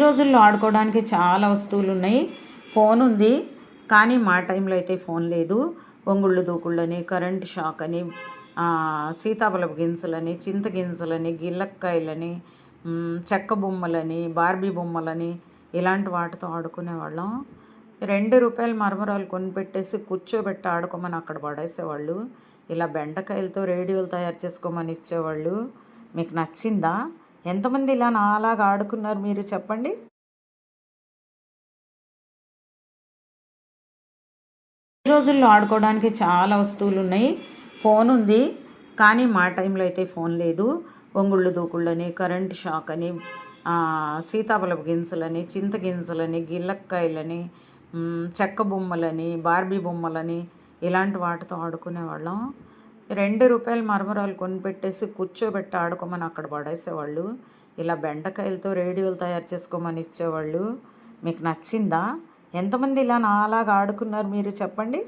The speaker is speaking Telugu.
ఈ రోజుల్లో ఆడుకోవడానికి చాలా వస్తువులు ఉన్నాయి ఫోన్ ఉంది. కానీ మా టైంలో అయితే ఫోన్ లేదు. ఒంగుళ్ళు దూకుళ్ళని కరెంట్ షాక్ అని సీతాఫలపు గింజలని చింత గింజలని గిల్లక్కాయలని చెక్క బొమ్మలని బార్బీ బొమ్మలని ఇలాంటి వాటితో ఆడుకునేవాళ్ళం రెండు రూపాయలు మరమరాలు కొనిపెట్టేసి కూర్చోబెట్టి ఆడుకోమని అక్కడ పడేసేవాళ్ళు. ఇలా బెండకాయలతో రేడియోలు తయారు చేసుకోమని ఇచ్చేవాళ్ళు. మీకు నచ్చిందా? ఎంతమంది ఇలా నాలాగా ఆడుకున్నారు మీరు చెప్పండి? ఈ రోజుల్లో ఆడుకోవడానికి చాలా వస్తువులు ఉన్నాయి. ఫోన్ ఉంది. కానీ మా టైంలో అయితే ఫోన్ లేదు. ఒంగుళ్ళు దూకుళ్ళని కరెంట్ షాక్ అని సీతాఫలపు గింజలని చింత గింజలని గిల్లక్కాయలని చెక్క బొమ్మలని బార్బీ బొమ్మలని ఇలాంటి వాటితో ఆడుకునేవాళ్ళం. రెండు రూపాయలు మరమరాలు కొనిపెట్టేసి కూర్చోబెట్టి ఆడుకోమని అక్కడ పడేసేవాళ్ళు. ఇలా బెండకాయలతో రేడియోలు తయారు చేసుకోమని ఇచ్చేవాళ్ళు. మీకు నచ్చిందా? ఎంతమంది ఇలా నాలాగా ఆడుకున్నారు మీరు చెప్పండి.